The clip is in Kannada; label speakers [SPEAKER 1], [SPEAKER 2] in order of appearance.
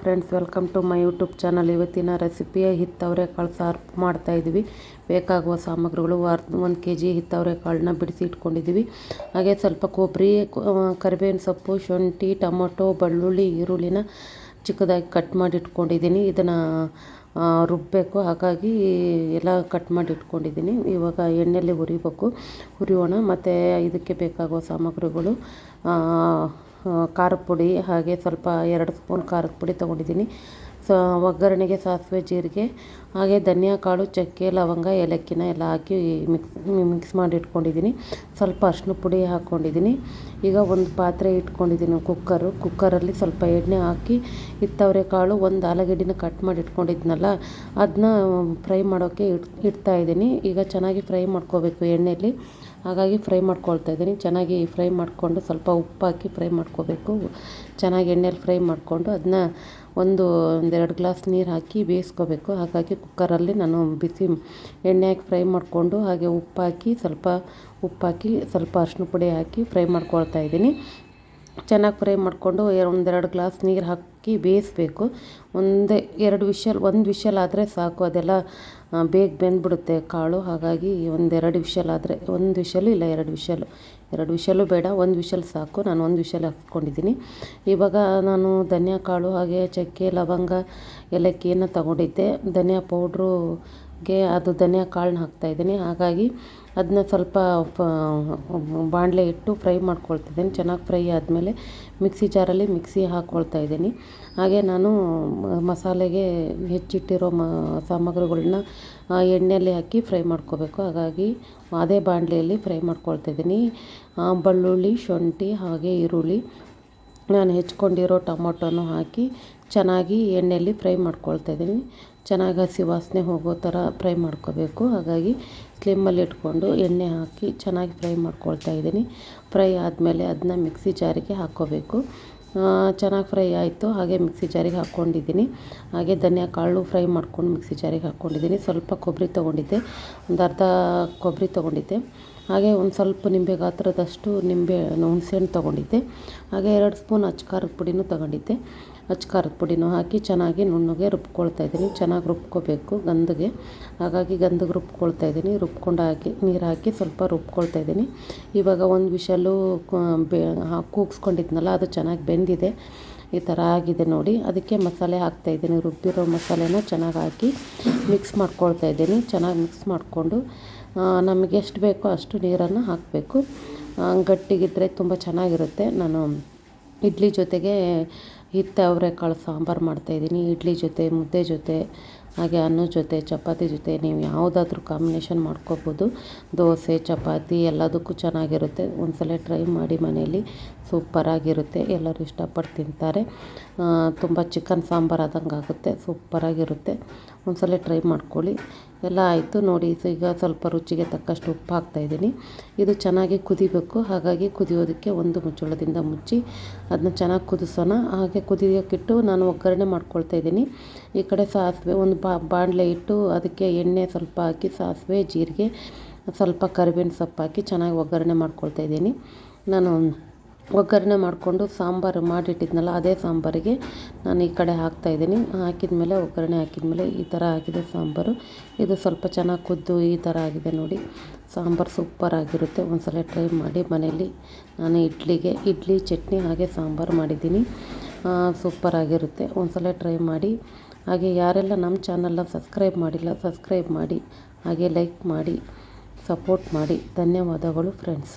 [SPEAKER 1] Friends, welcome to my YouTube channel. ಇವತ್ತಿನ ರೆಸಿಪಿಯ ಹಿತ್ತವರೆಕಾಳು ಸಾರು ಮಾಡ್ತಾಯಿದ್ವಿ ಬೇಕಾಗುವ ಸಾಮಗ್ರಿಗಳು ಒಂದು ಕೆ ಜಿ ಹಿತ್ತವರೆಕಾಳನ್ನ ಬಿಡಿಸಿ ಇಟ್ಕೊಂಡಿದ್ದೀವಿ. ಹಾಗೆ ಸ್ವಲ್ಪ ಕೊಬ್ಬರಿ ಕರಿಬೇವಿನ ಸೊಪ್ಪು, ಶುಂಠಿ, ಟೊಮೊಟೊ, ಬೆಳ್ಳುಳ್ಳಿ, ಈರುಳ್ಳಿನ ಚಿಕ್ಕದಾಗಿ ಕಟ್ ಮಾಡಿ ಇಟ್ಕೊಂಡಿದ್ದೀನಿ. ಇದನ್ನು ರುಬ್ಬಬೇಕು ಹಾಗಾಗಿ ಎಲ್ಲ ಕಟ್ ಮಾಡಿ ಇಟ್ಕೊಂಡಿದ್ದೀನಿ. ಇವಾಗ ಎಣ್ಣೆಯಲ್ಲಿ ಹುರಿಬೇಕು. ಹುರಿಯೋಣ. ಮತ್ತು ಇದಕ್ಕೆ ಬೇಕಾಗುವ ಸಾಮಗ್ರಿಗಳು ಖಾರದ ಪುಡಿ, ಹಾಗೆ ಸ್ವಲ್ಪ ಎರಡು ಸ್ಪೂನ್ ಖಾರದ ಪುಡಿ ತೊಗೊಂಡಿದ್ದೀನಿ. ಸೊ, ಒಗ್ಗರಣೆಗೆ ಸಾಸಿವೆ ಜೀರಿಗೆ, ಹಾಗೆ ಧನಿಯಾ ಕಾಳು, ಚಕ್ಕೆ, ಲವಂಗ, ಏಲಕ್ಕಿನ ಎಲ್ಲ ಹಾಕಿ ಮಿಕ್ಸ್ ಮಿಕ್ಸ್ ಮಾಡಿ ಇಟ್ಕೊಂಡಿದ್ದೀನಿ. ಸ್ವಲ್ಪ ಅರಿಶಿನ ಪುಡಿ ಹಾಕ್ಕೊಂಡಿದ್ದೀನಿ ಈಗ ಒಂದು ಪಾತ್ರೆ ಇಟ್ಕೊಂಡಿದ್ದೀನಿ ಕುಕ್ಕರು. ಕುಕ್ಕರಲ್ಲಿ ಸ್ವಲ್ಪ ಎಣ್ಣೆ ಹಾಕಿ ಇತ್ತವರೆ ಕಾಳು ಒಂದು ಆಲೂಗಡ್ಡಿನ ಕಟ್ ಮಾಡಿ ಇಟ್ಕೊಂಡಿದ್ನಲ್ಲ ಅದನ್ನ ಫ್ರೈ ಮಾಡೋಕ್ಕೆ ಇಟ್ ಇಡ್ತಾ ಇದ್ದೀನಿ. ಈಗ ಚೆನ್ನಾಗಿ ಫ್ರೈ ಮಾಡ್ಕೋಬೇಕು ಎಣ್ಣೆಯಲ್ಲಿ ಹಾಗಾಗಿ ಫ್ರೈ ಮಾಡ್ಕೊಳ್ತಾ ಇದ್ದೀನಿ. ಚೆನ್ನಾಗಿ ಫ್ರೈ ಮಾಡಿಕೊಂಡು ಸ್ವಲ್ಪ ಉಪ್ಪು ಹಾಕಿ ಫ್ರೈ ಮಾಡ್ಕೋಬೇಕು. ಚೆನ್ನಾಗಿ ಎಣ್ಣೆಯಲ್ಲಿ ಫ್ರೈ ಮಾಡಿಕೊಂಡು ಅದನ್ನ ಒಂದು ಒಂದೆರಡು ಗ್ಲಾಸ್ ನೀರು ಹಾಕಿ ಬೇಯಿಸ್ಕೋಬೇಕು. ಹಾಗಾಗಿ ಕುಕ್ಕರಲ್ಲಿ ನಾನು ಬಿಸಿ ಎಣ್ಣೆ ಹಾಕಿ ಫ್ರೈ ಮಾಡಿಕೊಂಡು ಹಾಗೆ ಉಪ್ಪು ಹಾಕಿ ಸ್ವಲ್ಪ ಉಪ್ಪು ಹಾಕಿ ಸ್ವಲ್ಪ ಅರಿಶಿನ ಪುಡಿ ಹಾಕಿ ಫ್ರೈ ಮಾಡ್ಕೊಳ್ತಾ ಇದ್ದೀನಿ. ಚೆನ್ನಾಗಿ ಫ್ರೈ ಮಾಡಿಕೊಂಡು ಒಂದೆರಡು ಗ್ಲಾಸ್ ನೀರು ಹಾಕಿ ಬೇಯಿಸ್ಬೇಕು. ಒಂದೇ ಎರಡು ವಿಷಲ್, ಒಂದು ವಿಷಲ್ ಆದರೆ ಸಾಕು. ಅದೆಲ್ಲ ಬೇಗ ಬೆಂದ್ಬಿಡುತ್ತೆ ಕಾಳು. ಹಾಗಾಗಿ ಒಂದೆರಡು ವಿಷಲ್ ಆದರೆ, ಒಂದು ವಿಷಲು ಇಲ್ಲ, ಎರಡು ವಿಷಲು. ಎರಡು ವಿಷಲು ಬೇಡ, ಒಂದು ವಿಷಲ್ ಸಾಕು. ನಾನು ಒಂದು ವಿಷಲ್ ಹಾಕ್ಕೊಂಡಿದ್ದೀನಿ. ಇವಾಗ ನಾನು ಧನಿಯಾ ಕಾಳು ಹಾಗೆ ಚಕ್ಕೆ, ಲವಂಗ ಏಲಕ್ಕಿಯನ್ನು ತಗೊಂಡಿದ್ದೆ. ಧನಿಯಾ ಪೌಡ್ರುಗೆ ಅದು ಧನಿಯಾ ಕಾಳನ್ನ ಹಾಕ್ತಾಯಿದ್ದೀನಿ ಹಾಗಾಗಿ ಅದನ್ನ ಸ್ವಲ್ಪ ಬಾಣಲೆ ಇಟ್ಟು ಫ್ರೈ ಮಾಡ್ಕೊಳ್ತಿದ್ದೀನಿ. ಚೆನ್ನಾಗಿ ಫ್ರೈ ಆದಮೇಲೆ ಮಿಕ್ಸಿ ಜಾರಲ್ಲಿ ಮಿಕ್ಸಿ ಹಾಕ್ಕೊಳ್ತಾ ಇದ್ದೀನಿ. ಹಾಗೆ ನಾನು ಮಸಾಲೆಗೆ ಹೆಚ್ಚಿಟ್ಟಿರೋ ಮ ಸಾಮಗ್ರಿಗಳನ್ನ ಎಣ್ಣೆಯಲ್ಲಿ ಹಾಕಿ ಫ್ರೈ ಮಾಡ್ಕೋಬೇಕು. ಹಾಗಾಗಿ ಅದೇ ಬಾಣಲೆಯಲ್ಲಿ ಫ್ರೈ ಮಾಡ್ಕೊಳ್ತಿದ್ದೀನಿ. ಬೆಳ್ಳುಳ್ಳಿ, ಶುಂಠಿ ಹಾಗೆ ಈರುಳ್ಳಿ ನಾನು ಹೆಚ್ಕೊಂಡಿರೋ ಟೊಮೊಟೊನೂ ಹಾಕಿ ಚೆನ್ನಾಗಿ ಎಣ್ಣೆಯಲ್ಲಿ ಫ್ರೈ ಮಾಡ್ಕೊಳ್ತಾ ಇದ್ದೀನಿ. ಚೆನ್ನಾಗಿ ಹಸಿ ವಾಸನೆ ಹೋಗೋ ಥರ ಫ್ರೈ ಮಾಡ್ಕೋಬೇಕು. ಹಾಗಾಗಿ ಸ್ಲಿಮ್ಮಲ್ಲಿ ಇಟ್ಕೊಂಡು ಎಣ್ಣೆ ಹಾಕಿ ಚೆನ್ನಾಗಿ ಫ್ರೈ ಮಾಡ್ಕೊಳ್ತಾ ಇದ್ದೀನಿ. ಫ್ರೈ ಆದಮೇಲೆ ಅದನ್ನ ಮಿಕ್ಸಿ ಜಾರಿಗೆ ಹಾಕ್ಕೋಬೇಕು. ಚೆನ್ನಾಗಿ ಫ್ರೈ ಆಯಿತು. ಹಾಗೆ ಮಿಕ್ಸಿ ಜಾರಿಗೆ ಹಾಕ್ಕೊಂಡಿದ್ದೀನಿ. ಹಾಗೆ ಧನಿಯಾ ಕಾಳು ಫ್ರೈ ಮಾಡ್ಕೊಂಡು ಮಿಕ್ಸಿ ಜಾರಿಗೆ ಹಾಕ್ಕೊಂಡಿದ್ದೀನಿ. ಸ್ವಲ್ಪ ಕೊಬ್ಬರಿ ತೊಗೊಂಡಿದ್ದೆ. ಒಂದು ಅರ್ಧ ಕೊಬ್ಬರಿ ತೊಗೊಂಡಿದ್ದೆ. ಹಾಗೆ ಒಂದು ಸ್ವಲ್ಪ ನಿಂಬೆ ಗಾತ್ರದಷ್ಟು ನಿಂಬೆ ಹುಣಸೆಹಣ್ಣು ತೊಗೊಂಡಿದ್ದೆ. ಹಾಗೆ ಎರಡು ಸ್ಪೂನ್ ಅಚ್ಚ ಖಾರದ ಪುಡಿನೂ ತೊಗೊಂಡಿದ್ದೆ. ಅಚ್ಚ ಖಾರದ ಪುಡಿನೂ ಹಾಕಿ ಚೆನ್ನಾಗಿ ನುಣ್ಣಗೆ ರುಬ್ಕೊಳ್ತಾ ಇದ್ದೀನಿ. ಚೆನ್ನಾಗಿ ರುಬ್ಕೋಬೇಕು ಗಂಧಗೆ. ಹಾಗಾಗಿ ಗಂಧಗೆ ರುಬ್ಕೊಳ್ತಾ ಇದ್ದೀನಿ. ರುಬ್ಕೊಂಡು ಹಾಕಿ ನೀರು ಹಾಕಿ ಸ್ವಲ್ಪ ರುಬ್ಕೊಳ್ತಾ ಇದ್ದೀನಿ. ಇವಾಗ ಒಂದು ವಿಷಲು ಬೆ ಕೂಗಿಸ್ಕೊಂಡಿದ್ನಲ್ಲ, ಅದು ಚೆನ್ನಾಗಿ ಬೆಂದಿದೆ. ಈ ಥರ ಆಗಿದೆ ನೋಡಿ. ಅದಕ್ಕೆ ಮಸಾಲೆ ಹಾಕ್ತಾಯಿದ್ದೀನಿ ರುಬ್ಬಿರೋ ಮಸಾಲೆನ ಚೆನ್ನಾಗಿ ಹಾಕಿ ಮಿಕ್ಸ್ ಮಾಡ್ಕೊಳ್ತಾ ಇದ್ದೀನಿ. ಚೆನ್ನಾಗಿ ಮಿಕ್ಸ್ ಮಾಡಿಕೊಂಡು ನಮಗೆ ಎಷ್ಟು ಬೇಕೋ ಅಷ್ಟು ನೀರನ್ನು ಹಾಕಬೇಕು. ಗಟ್ಟಿಗಿದ್ದರೆ ತುಂಬ ಚೆನ್ನಾಗಿರುತ್ತೆ. ನಾನು ಇಡ್ಲಿ ಜೊತೆಗೆ ಹಿತ್ತವರೆಕಾಳು ಸಾಂಬಾರು ಮಾಡ್ತಾಯಿದ್ದೀನಿ ಇಡ್ಲಿ ಜೊತೆ, ಮುದ್ದೆ ಜೊತೆ ಹಾಗೆ ಅನ್ನದ ಜೊತೆ, ಚಪಾತಿ ಜೊತೆ ನೀವು ಯಾವುದಾದ್ರೂ ಕಾಂಬಿನೇಷನ್ ಮಾಡ್ಕೋಬೋದು. ದೋಸೆ, ಚಪಾತಿ ಎಲ್ಲದಕ್ಕೂ ಚೆನ್ನಾಗಿರುತ್ತೆ. ಒಂದು ಸಲ ಟ್ರೈ ಮಾಡಿ ಮನೆಯಲ್ಲಿ ಸೂಪರಾಗಿರುತ್ತೆ ಎಲ್ಲರೂ ಇಷ್ಟಪಟ್ಟು ತಿಂತಾರೆ. ತುಂಬ ಚಿಕನ್ ಸಾಂಬಾರು ಆದಂಗೆ ಆಗುತ್ತೆ. ಸೂಪರಾಗಿರುತ್ತೆ ಒಂದು ಸಲ ಟ್ರೈ ಮಾಡ್ಕೊಳ್ಳಿ. ಎಲ್ಲ ಆಯಿತು. ನೋಡಿ, ಈಗ ಸ್ವಲ್ಪ ರುಚಿಗೆ ತಕ್ಕಷ್ಟು ಉಪ್ಪು ಹಾಕ್ತಾಯಿದ್ದೀನಿ ಇದು ಚೆನ್ನಾಗಿ ಕುದಿಬೇಕು. ಹಾಗಾಗಿ ಕುದಿಯೋದಕ್ಕೆ ಒಂದು ಮುಚ್ಚಳದಿಂದ ಮುಚ್ಚಿ ಅದನ್ನ ಚೆನ್ನಾಗಿ ಕುದಿಸೋಣ. ಹಾಗೆ ಕುದಿಯೋಕ್ಕಿಟ್ಟು ನಾನು ಒಗ್ಗರಣೆ ಮಾಡ್ಕೊಳ್ತಾ ಇದ್ದೀನಿ. ಈ ಕಡೆ ಸಾಸಿವೆ ಒಂದು ಬಾಣಲೆ ಇಟ್ಟು ಅದಕ್ಕೆ ಎಣ್ಣೆ ಸ್ವಲ್ಪ ಹಾಕಿ, ಸಾಸಿವೆ, ಜೀರಿಗೆ, ಸ್ವಲ್ಪ ಕರಿಬೇವಿನ ಸೊಪ್ಪು ಹಾಕಿ ಚೆನ್ನಾಗಿ ಒಗ್ಗರಣೆ ಮಾಡ್ಕೊಳ್ತಾ ಇದ್ದೀನಿ. ನಾನು ಒಗ್ಗರಣೆ ಮಾಡಿಕೊಂಡು ಸಾಂಬಾರು ಮಾಡಿಟ್ಟಿದ್ನಲ್ಲ, ಅದೇ ಸಾಂಬಾರಿಗೆ ನಾನು ಈ ಕಡೆ ಹಾಕ್ತಾಯಿದ್ದೀನಿ ಹಾಕಿದ ಮೇಲೆ ಒಗ್ಗರಣೆ ಹಾಕಿದ ಮೇಲೆ ಈ ಥರ ಆಗಿದೆ ಸಾಂಬಾರು. ಇದು ಸ್ವಲ್ಪ ಚೆನ್ನಾಗಿ ಕುದ್ದು ಈ ಥರ ಆಗಿದೆ ನೋಡಿ. ಸಾಂಬಾರು ಸೂಪರಾಗಿರುತ್ತೆ ಒಂದು ಸಲ ಟ್ರೈ ಮಾಡಿ ಮನೆಯಲ್ಲಿ. ನಾನು ಇಡ್ಲಿಗೆ, ಇಡ್ಲಿ, ಚಟ್ನಿ ಹಾಗೆ ಸಾಂಬಾರು ಮಾಡಿದ್ದೀನಿ. ಸೂಪರಾಗಿರುತ್ತೆ ಒಂದು ಸಲ ಟ್ರೈ ಮಾಡಿ. ಹಾಗೆ ಯಾರೆಲ್ಲ ನಮ್ಮ ಚಾನಲ್ನ ಸಬ್ಸ್ಕ್ರೈಬ್ ಮಾಡಿಲ್ಲ, ಸಬ್ಸ್ಕ್ರೈಬ್ ಮಾಡಿ, ಹಾಗೆ ಲೈಕ್ ಮಾಡಿ, ಸಪೋರ್ಟ್ ಮಾಡಿ. ಧನ್ಯವಾದಗಳು, ಫ್ರೆಂಡ್ಸ್.